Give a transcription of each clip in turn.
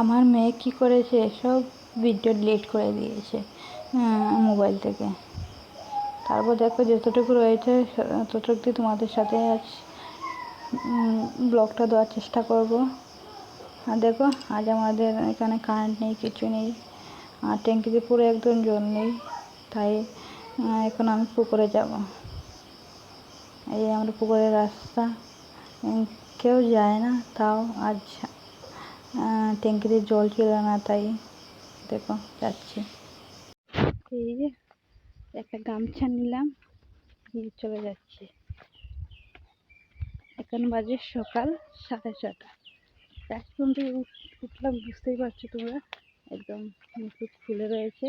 আমার মেয়ে কী করেছে? সব ভিডিও ডিলিট করে দিয়েছে মোবাইল থেকে। তারপর দেখো যতটুকু রয়েছে, ততটুকু তোমাদের সাথে আজ ব্লগটা দেওয়ার চেষ্টা করব। আর দেখো, আজ আমাদের এখানে কারেন্ট নেই, কিছু নেই। আর ট্যাঙ্কিতে পুরো একদম জল নেই। তাই এখন আমি পুকুরে যাব। এই আমরা পুকুরের রাস্তা। কেউ যায় না, তাও আজ ট্যাঙ্কিতে জল ছিল না, তাই দেখো যাচ্ছি। এই যে একটা গামছা নিলাম চলে যাচ্ছি। এখন বাজে সকাল সাড়ে ছটা এখন থেকে উঠলাম বুঝতেই পারছ তোমরা? একদম মুখুট খুলে রয়েছে।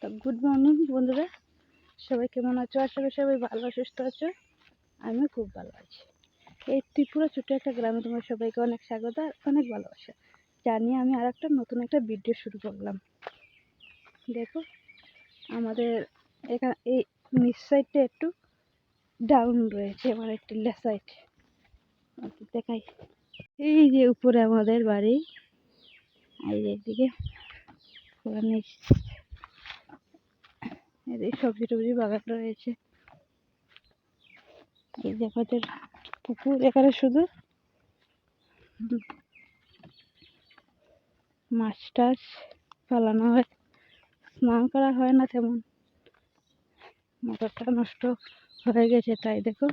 তো গুড মর্নিং বন্ধুরা, সবাই কেমন আছো? আশা করি সবাই ভালো, সুস্থ আছো। আমিও খুব ভালো আছি। এই ত্রিপুরা ছোটো একটা গ্রামে তোমার সবাইকে অনেক স্বাগত আর অনেক ভালোবাসা। জানিয়ে আমি আর একটা নতুন একটা ভিডিও শুরু করলাম। দেখো, আমাদের এখানে এই নিচ সাইডটা একটু ডাউন রয়েছে আমার একটু লে সাইড দেখাই। এই যে উপরে আমাদের বাড়ি এই যে এদিকে সবজি টবজি বাগান রয়েছে। এই আমাদের পুকুর এখানে শুধু মাছ টাছ পালানো হয়। স্নান করা হয় না তেমন। মোটরটা নষ্ট হয়ে গেছে, তাই দেখো।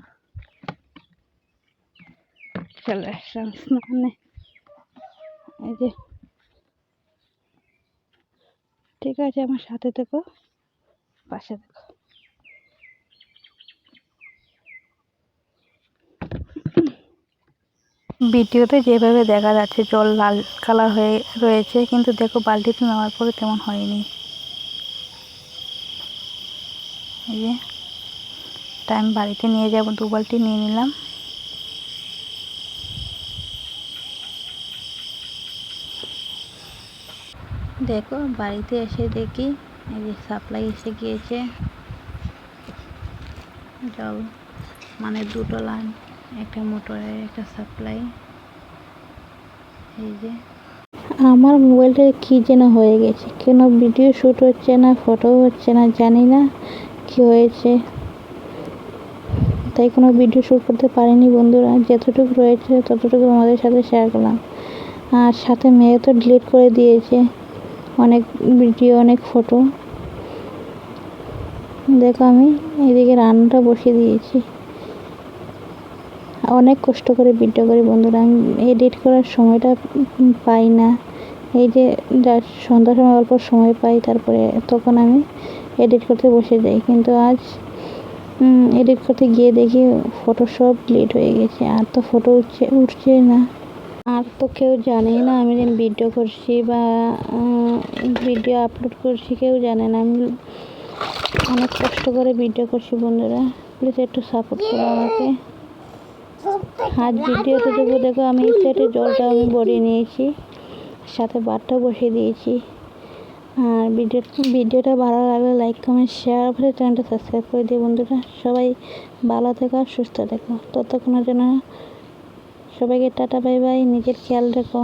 চলে আসলাম স্নানে। এই যে। ঠিক আছে, আমার সাথে দেখো পাশে দেখো ভিডিওতে যেভাবে দেখা যাচ্ছে জল লাল কালার হয়ে রয়েছে, কিন্তু দেখো বালতিতে নেওয়ার পরে তেমন হয়নি। এই যে টাইম বাড়িতে নিয়ে যাব, দু বালতি নিয়ে নিলাম। দেখো, বাড়িতে এসে দেখি, এই যে সাপ্লাই এসে গিয়েছে। জল মানে দুটো লাইন। একটা মোটরের একটা সাপ্লাই। এই যে। আমার মোবাইলটা কী যেন হয়ে গেছে। কেন ভিডিও শ্যুট হচ্ছে না, ফটো হচ্ছে না, জানি না কী হয়েছে। তাই কোনো ভিডিও শ্যুট করতে পারিনি বন্ধুরা। যতটুকু রয়েছে ততটুকু আমাদের সাথে শেয়ার করলাম। আর সাথে মেয়ে তো ডিলিট করে দিয়েছে। অনেক ভিডিও, অনেক ফটো। দেখো আমি এদিকে রান্নাটা বসিয়ে দিয়েছি। অনেক কষ্ট করে ভিডিও করি বন্ধুরা, আমি এডিট করার সময়টা পাই না। এই যে সন্ধ্যার সময়, অল্প সময় পাই, তারপরে তখন আমি এডিট করতে বসে যাই। কিন্তু আজ এডিট করতে গিয়ে দেখি ফটো সব ডিলিট হয়ে গেছে, আর তো ফটো উঠছে উঠছে না। আর তো কেউ জানেই না আমি যেন ভিডিও করছি বা ভিডিও আপলোড করছি, কেউ জানে না। আমি অনেক কষ্ট করে ভিডিও করছি বন্ধুরা প্লিজ একটু সাপোর্ট করো আমাকে। আজ ভিডিওতে দেবো, দেখো, আমি সেটে জলটা আমি ভরিয়ে নিয়েছি, সাথে বারটা বসিয়ে দিয়েছি। আর ভিডিও, ভিডিওটা ভালো লাগলে লাইক কমেন্ট শেয়ার করে চ্যানেলটা সাবস্ক্রাইব করে দিই বন্ধুরা। সবাই ভালো থেকো আর সুস্থ থেকো। ততক্ষণের জন্য সবাইকে টাটা বাই বাই নিজের খেয়াল রেখো।